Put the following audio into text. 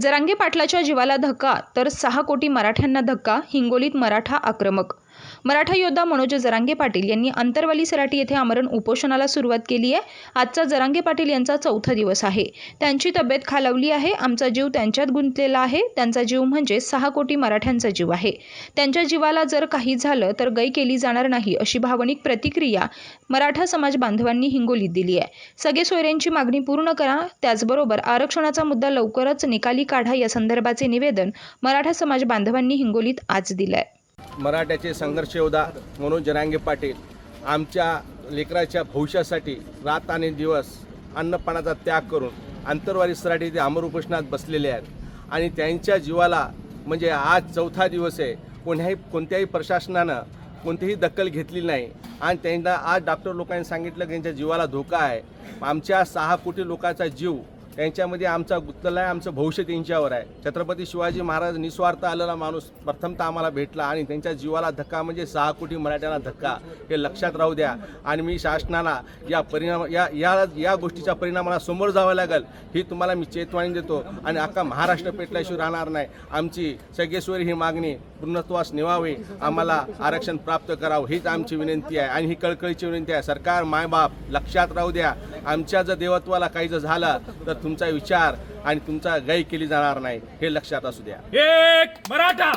जरांगे पाटलाच्या जीवाला धक्का तर सहा कोटी मराठ्यांना धक्का हिंगोलीत मराठा आक्रमक मराठा योद्धा मनोज जरांगे पाटील यांनी अंतरवाली सराटी येथे आमरण उपोषणाला सुरुवात केली आहे. आजचा जरांगे पाटील यांचा चौथा दिवस आहे. त्यांची तब्येत खालावली आहे. आमचा जीव त्यांच्यात गुंतलेला आहे. त्यांचा जीव म्हणजे सहा कोटी मराठ्यांचा जीव आहे. त्यांच्या जीवाला जर काही झालं तर गय केली जाणार नाही अशी भावनिक प्रतिक्रिया मराठा समाज बांधवांनी हिंगोलीत दिली आहे. सगळे सोयऱ्यांची मागणी पूर्ण करा. त्याचबरोबर आरक्षणाचा मुद्दा लवकरच निकाली काढा या संदर्भाचे निवेदन मराठा समाज बांधवांनी हिंगोलीत आज दिलं आहे मराठ्याचे संघर्ष योद्धा म्हणून जरांगे पाटील आमच्या लेकराच्या भविष्यासाठी रात आणि दिवस अन्नपणाचा त्याग करून आंतरवारी सराठी ते अमर उपोषणात बसलेले आहेत. आणि त्यांच्या जीवाला म्हणजे आज चौथा दिवस आहे. कोण्याही कोणत्याही प्रशासनानं कोणतीही दखल घेतली नाही. आणि त्यांना आज डॉक्टर लोकांनी सांगितलं की त्यांच्या जीवाला धोका आहे. आमच्या सहा कोटी लोकांचा जीव त्यांच्यामध्ये आमचा गुंतलेला आहे आमचं भविष्य त्यांच्यावर आहे. छत्रपती शिवाजी महाराज निस्वार्थ आलेला माणूस प्रथमतः आम्हाला भेटला आणि त्यांच्या जीवाला धक्का म्हणजे सहा कोटी मराठ्यांना धक्का हे लक्षात राहू द्या. आणि मी शासनाला या परिणाम या या या गोष्टीच्या परिणामाला समोर जावं लागेल ही तुम्हाला मी चेतवाणी देतो. आणि अख्खा महाराष्ट्र पेटल्याशिवाय राहणार नाही. आमची सगळेश्वरी ही मागणी पूर्णत्वास निवावी आम्हाला आरक्षण प्राप्त करावं हीच आमची विनंती आहे. आणि ही कळकळीची विनंती आहे. सरकार मायबाप लक्षात राहू द्या. आमच्या जर देवत्वाला काही जर झालं तर तुमचा विचार आणि तुमचा गय केली जाणार नाही हे लक्षात असू द्या. एक मराठा!